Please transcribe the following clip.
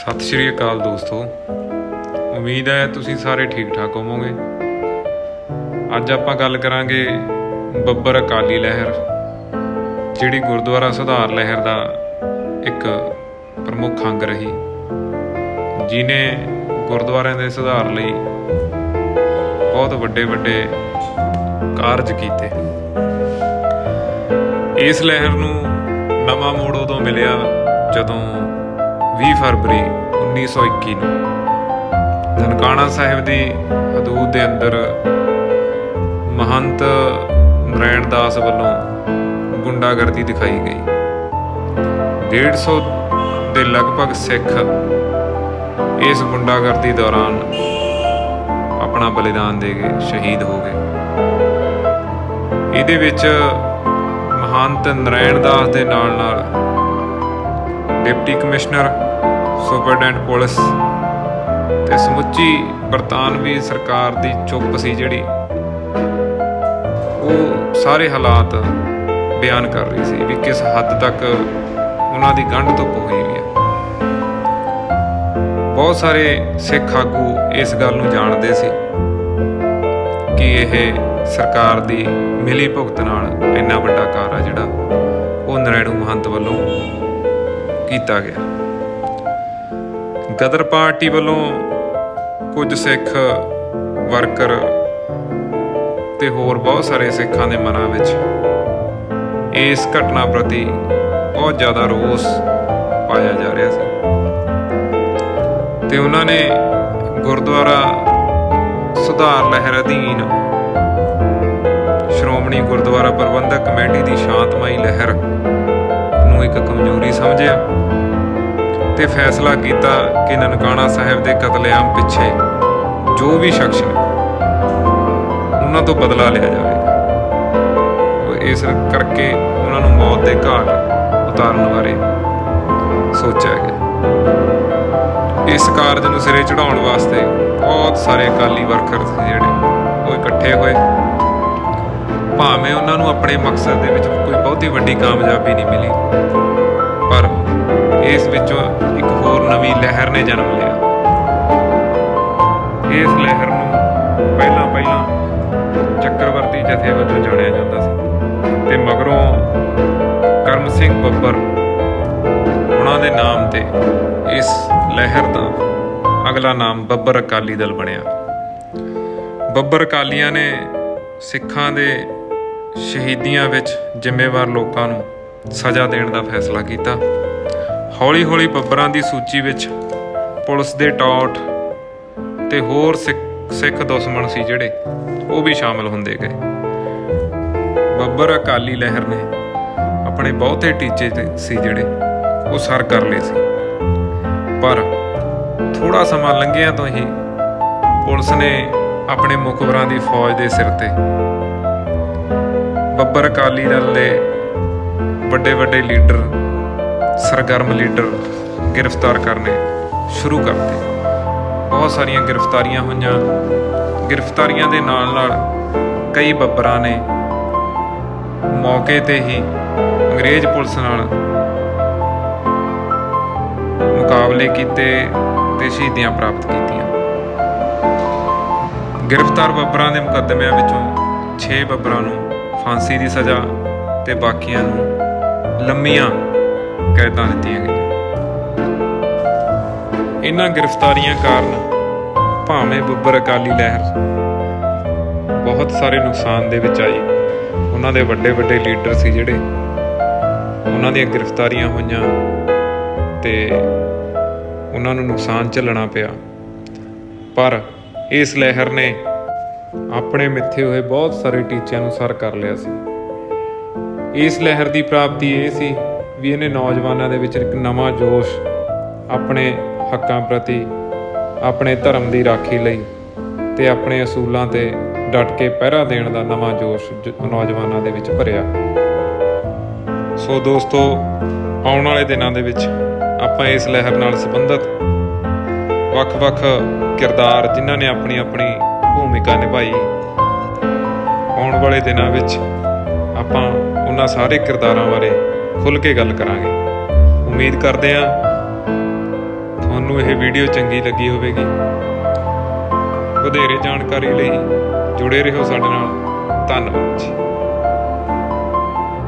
ਸਤਿ ਸ਼੍ਰੀ ਅਕਾਲ ਦੋਸਤੋ। ਉਮੀਦ ਹੈ ਤੁਸੀਂ ਸਾਰੇ ਠੀਕ ਠਾਕ ਹੋਵੋਗੇ। ਅੱਜ ਆਪਾਂ ਗੱਲ ਕਰਾਂਗੇ ਬੱਬਰ ਅਕਾਲੀ ਲਹਿਰ, ਜਿਹੜੀ ਗੁਰਦੁਆਰਾ ਸੁਧਾਰ ਲਹਿਰ ਦਾ ਇੱਕ ਪ੍ਰਮੁੱਖ ਅੰਗ ਰਹੀ। ਜਿਨੇ ਗੁਰਦੁਆਰਿਆਂ ਦੇ ਸੁਧਾਰ ਲਈ ਬਹੁਤ ਵੱਡੇ ਵੱਡੇ ਕਾਰਜ ਕੀਤੇ। ਇਸ ਲਹਿਰ ਨੂੰ ਨਵਾਂ ਮੋੜ ਉਦੋਂ ਮਿਲਿਆ ਜਦੋਂ 20 ਫਰਵਰੀ 1921 ਨੂੰ ਨਨਕਾਣਾ ਸਾਹਿਬ ਦੀ ਹਦੂਦ ਦੇ ਅੰਦਰ ਮਹੰਤ ਨਰੈਣ ਦਾਸ ਵੱਲੋਂ ਗੁੰਡਾਗਰਦੀ ਦਿਖਾਈ ਗਈ। 150 ਦੇ ਲਗਭਗ ਸਿੱਖ ਇਸ ਗੁੰਡਾਗਰਦੀ ਦੌਰਾਨ ਆਪਣਾ ਬਲੀਦਾਨ ਦੇ ਕੇ ਸ਼ਹੀਦ ਹੋ ਗਏ। ਇਹਦੇ ਵਿੱਚ ਮਹੰਤ ਨਰੈਣ ਦਾਸ ਦੇ ਨਾਲ ਨਾਲ ਡਿਪਟੀ ਕਮਿਸ਼ਨਰ, ਸੁਪਰਡੈਂਟ ਪੁਲਿਸ ਤੇ ਸਮੁੱਚੀ ਬਰਤਾਨਵੀ ਸਰਕਾਰ ਦੀ ਚੁੱਪ ਸੀ ਜਿਹੜੀ ਉਹ ਸਾਰੇ ਹਾਲਾਤ ਬਿਆਨ ਕਰ ਰਹੀ ਸੀ ਵੀ ਕਿਸ ਹੱਦ ਤੱਕ ਉਹਨਾਂ ਦੀ ਗੰਢ ਧੁੱਪ ਹੋਈ ਵੀ ਹੈ। ਬਹੁਤ ਸਾਰੇ ਸਿੱਖ ਆਗੂ ਇਸ ਗੱਲ ਨੂੰ ਜਾਣਦੇ ਸੀ ਕਿ ਇਹ ਸਰਕਾਰ ਦੀ ਮਿਲੀ ਭੁਗਤ ਨਾਲ ਇੰਨਾ ਵੱਡਾ ਕਾਰ ਆ ਜਿਹੜਾ ਉਹ ਨਰੈਣੂ ਮਹੰਤ ਵੱਲੋਂ ਕੀਤਾ ਗਿਆ। ਗਦਰ ਪਾਰਟੀ ਵੱਲੋਂ ਕੁਝ ਸਿੱਖ ਵਰਕਰ ਤੇ ਹੋਰ ਬਹੁਤ ਸਾਰੇ ਸਿੱਖਾਂ ਦੇ ਮਨਾਂ ਵਿੱਚ ਇਸ ਘਟਨਾ ਪ੍ਰਤੀ ਬਹੁਤ ਜ਼ਿਆਦਾ ਰੋਸ ਪਾਇਆ ਜਾ ਰਿਹਾ ਸੀ। ਤੇ ਉਹਨਾਂ ਨੇ ਗੁਰਦੁਆਰਾ ਸੁਧਾਰ ਲਹਿਰ ਅਧੀਨ ਸ਼੍ਰੋਮਣੀ ਗੁਰਦੁਆਰਾ ਪ੍ਰਬੰਧਕ ਕਮੇਟੀ ਦੀ ਸ਼ਾਂਤਮਈ ਲਹਿਰ ਫੈਸਲਾ ਕੀਤਾ ਕਿ ਨਨਕਾਣਾ ਸਾਹਿਬ ਦੇ ਕਤਲੇਆਮ ਪਿੱਛੇ ਜੋ ਵੀ ਸ਼ਖਸ ਨੇ, ਉਹਨਾਂ ਤੋਂ ਬਦਲਾ ਲਿਆ ਜਾਵੇਗਾ। ਉਹ ਇਸ ਕਰਕੇ ਉਹਨਾਂ ਨੂੰ ਮੌਤ ਦੇ ਘਾਟ ਉਤਾਰਨ ਬਾਰੇ ਸੋਚਿਆ ਗਿਆ। ਇਸ ਕਾਰਜ ਨੂੰ ਸਿਰੇ ਚੜਾਉਣ ਵਾਸਤੇ ਬਹੁਤ ਸਾਰੇ ਅਕਾਲੀ ਵਰਕਰ ਸੀ ਜਿਹੜੇ, ਉਹ ਇਕੱਠੇ ਹੋਏ। ਭਾਵੇਂ ਉਹਨਾਂ ਨੂੰ ਆਪਣੇ ਮਕਸਦ ਦੇ ਵਿੱਚ ਕੋਈ ਬਹੁਤੀ ਵੱਡੀ ਕਾਮਯਾਬੀ ਨਹੀਂ ਮਿਲੀ, ਪਰ ਇਸ ਵਿੱਚੋਂ ਇੱਕ ਹੋਰ ਨਵੀਂ ਲਹਿਰ ਨੇ ਜਨਮ ਲਿਆ। ਇਸ ਲਹਿਰ ਨੂੰ ਪਹਿਲਾਂ ਪਹਿਲਾਂ ਚੱਕਰਵਰਤੀ ਜਥੇ ਵਜੋਂ ਜਾਣਿਆ ਜਾਂਦਾ ਸੀ। ਤੇ ਮਗਰੋਂ ਕਰਮ ਸਿੰਘ ਬੱਬਰ ਉਹਨਾਂ ਦੇ ਨਾਮ ਤੇ ਇਸ ਲਹਿਰ ਦਾ ਅਗਲਾ ਨਾਮ ਬੱਬਰ ਅਕਾਲੀ ਦਲ ਬਣਿਆ। ਬੱਬਰ ਅਕਾਲੀਆਂ ਨੇ ਸਿੱਖਾਂ ਦੇ ਸ਼ਹੀਦੀਆਂ ਵਿੱਚ ਜ਼ਿੰਮੇਵਾਰ ਲੋਕਾਂ ਨੂੰ ਸਜ਼ਾ ਦੇਣ ਦਾ ਫੈਸਲਾ ਕੀਤਾ। ਹੌਲੀ-ਹੌਲੀ ਬੱਬਰਾਂ ਦੀ ਸੂਚੀ ਵਿੱਚ ਪੁਲਿਸ ਦੇ ਟੌਟ ਤੇ ਹੋਰ ਸਿੱਖ ਸਿੱਖ ਦੁਸ਼ਮਣ ਸੀ ਜਿਹੜੇ, ਉਹ ਵੀ ਸ਼ਾਮਲ ਹੁੰਦੇ ਗਏ। ਬੱਬਰ ਅਕਾਲੀ ਲਹਿਰ ਨੇ ਆਪਣੇ ਬਹੁਤੇ ਟੀਚੇ ਤੇ ਸੀ ਜਿਹੜੇ, ਉਹ ਸਰ ਕਰ ਲਏ ਸੀ। ਪਰ ਥੋੜਾ ਸਮਾਂ ਲੰਘਿਆਂ ਤੋਂ ਹੀ ਪੁਲਿਸ ਨੇ ਆਪਣੇ ਮੁਖਬਰਾਂ ਦੀ ਫੌਜ ਦੇ ਸਿਰ ਤੇ ਬੱਬਰ ਅਕਾਲੀ ਦਲ ਦੇ ਵੱਡੇ ਵੱਡੇ ਲੀਡਰ ਸਰਗਰਮ ਲੀਡਰ ਗ੍ਰਿਫਤਾਰ ਕਰਨੇ ਸ਼ੁਰੂ ਕਰਤੇ ਬਹੁਤ ਸਾਰੀਆਂ ਗ੍ਰਿਫਤਾਰੀਆਂ ਹੋਈਆਂ। ਗ੍ਰਿਫਤਾਰੀਆਂ ਦੇ ਨਾਲ ਨਾਲ ਕਈ ਬੱਬਰਾਂ ਨੇ ਮੌਕੇ ਤੇ ਹੀ ਅੰਗਰੇਜ਼ ਪੁਲਿਸ ਨਾਲ ਮੁਕਾਬਲੇ ਕੀਤੇ ਤੇ ਸ਼ਹੀਦੀਆਂ ਪ੍ਰਾਪਤ ਕੀਤੀਆਂ। ਗ੍ਰਿਫਤਾਰ ਬੱਬਰਾਂ ਦੇ ਮੁਕੱਦਮਿਆਂ ਵਿੱਚੋਂ 6 ਬੱਬਰਾਂ ਨੂੰ ਫਾਂਸੀ ਦੀ ਸਜ਼ਾ ਤੇ ਬਾਕੀਆਂ ਨੂੰ ਲੰਮੀਆਂ ਕੈਦਾਂ ਦਿੱਤੀਆਂ ਗਈਆਂ। ਇਹਨਾਂ ਗ੍ਰਿਫਤਾਰੀਆਂ ਕਾਰਨ ਭਾਵੇਂ ਬੱਬਰ ਅਕਾਲੀ ਲਹਿਰ ਬਹੁਤ ਸਾਰੇ ਨੁਕਸਾਨ ਦੇ ਵਿੱਚ ਆਈ, ਉਹਨਾਂ ਦੇ ਵੱਡੇ ਵੱਡੇ ਲੀਡਰ ਸੀ ਜਿਹੜੇ ਉਹਨਾਂ ਦੀਆਂ ਗ੍ਰਿਫਤਾਰੀਆਂ ਹੋਈਆਂ ਤੇ ਉਹਨਾਂ ਨੂੰ ਨੁਕਸਾਨ ਝੱਲਣਾ ਪਿਆ। ਪਰ ਇਸ ਲਹਿਰ ਨੇ ਆਪਣੇ ਮਿੱਥੇ ਹੋਏ ਬਹੁਤ ਸਾਰੇ ਟੀਚਿਆਂ ਨੂੰ ਸਰ ਕਰ ਲਿਆ ਸੀ। ਇਸ ਲਹਿਰ ਦੀ ਪ੍ਰਾਪਤੀ ਇਹ ਸੀ ਵੀ ਇਹਨੇ ਨੌਜਵਾਨਾਂ ਦੇ ਵਿੱਚ ਇੱਕ ਨਵਾਂ ਜੋਸ਼ ਆਪਣੇ ਹੱਕਾਂ ਪ੍ਰਤੀ, ਆਪਣੇ ਧਰਮ ਦੀ ਰਾਖੀ ਲਈ ਤੇ ਆਪਣੇ ਅਸੂਲਾਂ ਤੇ ਡਟ ਕੇ ਪਹਿਰਾ ਦੇਣ ਦਾ ਨਵਾਂ ਜੋਸ਼ ਜ- ਨੌਜਵਾਨਾਂ ਦੇ ਵਿੱਚ ਭਰਿਆ। ਸੋ ਦੋਸਤੋ, ਆਉਣ ਵਾਲੇ ਦਿਨਾਂ ਦੇ ਵਿੱਚ ਆਪਾਂ ਇਸ ਲਹਿਰ ਨਾਲ ਸੰਬੰਧਿਤ ਵੱਖ-ਵੱਖ ਕਿਰਦਾਰ ਜਿਨ੍ਹਾਂ ਨੇ ਆਪਣੀ ਆਪਣੀ ਭੂਮਿਕਾ ਨਿਭਾਈ, ਆਉਣ ਵਾਲੇ ਦਿਨਾਂ ਵਿੱਚ ਆਪਾਂ ਉਹਨਾਂ ਸਾਰੇ ਕਿਰਦਾਰਾਂ ਬਾਰੇ ਖੁੱਲ ਕੇ ਗੱਲ ਕਰਾਂਗੇ। ਉਮੀਦ ਕਰਦੇ ਹਾਂ ਤੁਹਾਨੂੰ ਇਹ ਵੀਡੀਓ ਚੰਗੀ ਲੱਗੀ ਹੋਵੇਗੀ। ਵਧੇਰੇ ਜਾਣਕਾਰੀ ਲਈ ਜੁੜੇ ਰਹੋ ਸਾਡੇ ਨਾਲ। ਧੰਨਵਾਦ ਜੀ।